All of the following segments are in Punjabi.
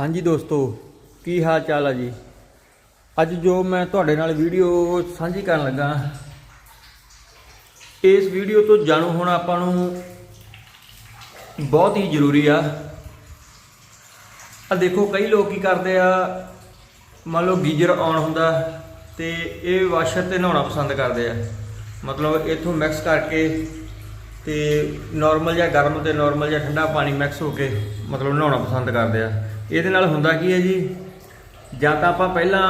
ਹਾਂਜੀ ਦੋਸਤੋ, ਕੀ ਹਾਲ ਚਾਲ ਆ ਜੀ? ਅੱਜ ਜੋ ਮੈਂ ਤੁਹਾਡੇ ਨਾਲ ਵੀਡੀਓ ਸਾਂਝੀ ਕਰਨ ਲੱਗਾ, ਇਸ ਵੀਡੀਓ ਤੋਂ ਜਾਣੂ ਹੋਣਾ ਆਪਾਂ ਨੂੰ ਬਹੁਤ ਹੀ ਜ਼ਰੂਰੀ ਆ। ਆ ਦੇਖੋ, ਕਈ ਲੋਕ ਕੀ ਕਰਦੇ ਆ, ਮੰਨ ਲਓ ਗੀਜ਼ਰ ਆਨ ਹੁੰਦਾ ਤੇ ਇਹ ਵਾਸ਼ਰ ਤੇ ਨਹਾਉਣਾ ਪਸੰਦ ਕਰਦੇ ਆ। ਮਤਲਬ ਇਥੋਂ ਮਿਕਸ ਕਰਕੇ ਤੇ ਨਾਰਮਲ ਜਾਂ ਗਰਮ ਤੇ ਨਾਰਮਲ ਜਾਂ ਠੰਡਾ ਪਾਣੀ ਮਿਕਸ ਹੋ ਕੇ ਮਤਲਬ ਨਹਾਉਣਾ ਪਸੰਦ ਕਰਦੇ ਆ। ਇਹਦੇ ਨਾਲ ਹੁੰਦਾ ਕੀ ਹੈ ਜੀ? ਜਾਂ ਤਾਂ ਆਪਾਂ ਪਹਿਲਾਂ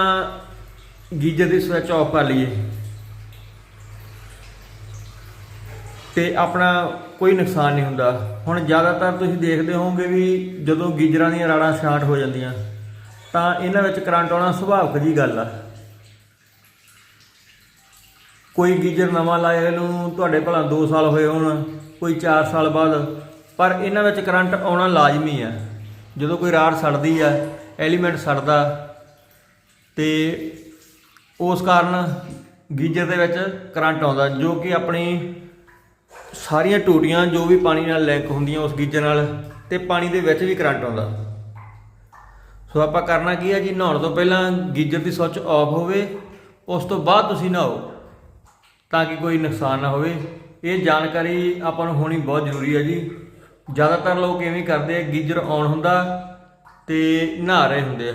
ਗੀਜ਼ਰ ਦੀ ਸਵਿਚ ਆਫ ਕਰ ਲਈਏ। ਤੇ ਆਪਣਾ ਕੋਈ ਨੁਕਸਾਨ ਨਹੀਂ ਹੁੰਦਾ। ਹੁਣ ਜ਼ਿਆਦਾਤਰ ਤੁਸੀਂ ਦੇਖਦੇ ਹੋਵੋਗੇ ਵੀ ਜਦੋਂ ਗੀਜ਼ਰਾਂ ਦੀਆਂ ਰਾੜਾਂ ਸ਼ਾਰਟ ਹੋ ਜਾਂਦੀਆਂ, ਤਾਂ ਇਹਨਾਂ ਵਿੱਚ ਕਰੰਟ ਆਉਣਾ ਸੁਭਾਵਿਕ ਜੀ ਗੱਲ ਆ। ਕੋਈ ਗੀਜ਼ਰ ਨਵਾਂ ਲਾਇਆ ਨੂੰ ਤੁਹਾਡੇ ਭਲਾ 2 ਸਾਲ ਹੋਏ ਹੋਣ, ਕੋਈ 4 ਸਾਲ ਬਾਅਦ। ਪਰ ਇਹਨਾਂ ਵਿੱਚ ਕਰੰਟ ਆਉਣਾ ਲਾਜ਼ਮੀ ਆ। ਜਦੋਂ ਕੋਈ ਰਾੜ ਸੜਦੀ ਆ, ਐਲੀਮੈਂਟ ਸੜਦਾ, ਤੇ ਉਸ ਕਾਰਨ ਗੀਜ਼ਰ ਦੇ ਵਿੱਚ ਕਰੰਟ ਆਉਂਦਾ, ਜੋ ਕਿ ਆਪਣੀ ਸਾਰੀਆਂ ਟੂਟੀਆਂ ਜੋ ਵੀ ਪਾਣੀ ਨਾਲ ਲਿੰਕ ਹੁੰਦੀਆਂ ਉਸ ਗੀਜ਼ਰ ਨਾਲ, ਤੇ ਪਾਣੀ ਦੇ ਵਿੱਚ ਵੀ ਕਰੰਟ ਆਉਂਦਾ। ਸੋ ਆਪਾਂ ਕਰਨਾ ਕੀ ਹੈ ਜੀ, ਨਹਾਉਣ ਤੋਂ ਪਹਿਲਾਂ ਗੀਜ਼ਰ ਦੀ ਸੁੱਚ ਆਫ ਹੋਵੇ, ਉਸ ਤੋਂ ਬਾਅਦ ਤੁਸੀਂ ਨਹਾਓ। ਤਾਂ ਕਿ ਕੋਈ ਨੁਕਸਾਨ ਨਾ ਹੋਵੇ। ਇਹ ਜਾਣਕਾਰੀ ਆਪਾਂ ਨੂੰ ਹੋਣੀ ਬਹੁਤ ਜ਼ਰੂਰੀ ਹੈ ਜੀ। ਜ਼ਿਆਦਾਤਰ ਲੋਕ ਐਵੇਂ ਕਰਦੇ ਆ, ਗੀਜ਼ਰ ਆਨ ਹੁੰਦਾ ਤੇ ਨਹਾ ਰਹੇ ਹੁੰਦੇ ਆ।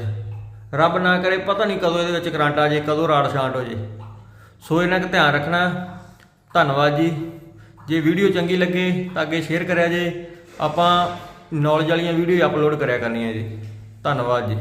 ਰੱਬ ਨਾ ਕਰੇ, ਪਤਾ ਨਹੀਂ ਕਦੋਂ ਇਹਦੇ ਵਿੱਚ ਕਰੰਟ ਆ ਜੇ ਕਦੋਂ ਰਾੜ ਸ਼ਾਂਟ ਹੋ ਜੇ ਸੋ ਇਹਨਾਂ ਦਾ ਧਿਆਨ ਰੱਖਣਾ। ਧੰਨਵਾਦ ਜੀ। ਜੇ ਵੀਡੀਓ ਚੰਗੀ ਲੱਗੇ ਤਾਂ ਅੱਗੇ ਸ਼ੇਅਰ ਕਰਿਆ ਜੇ। ਆਪਾਂ ਨੌਲੇਜ ਵਾਲੀਆਂ ਵੀਡੀਓ ਅਪਲੋਡ ਕਰਿਆ ਕਰਨੀਆਂ ਜੀ। ਧੰਨਵਾਦ ਜੀ।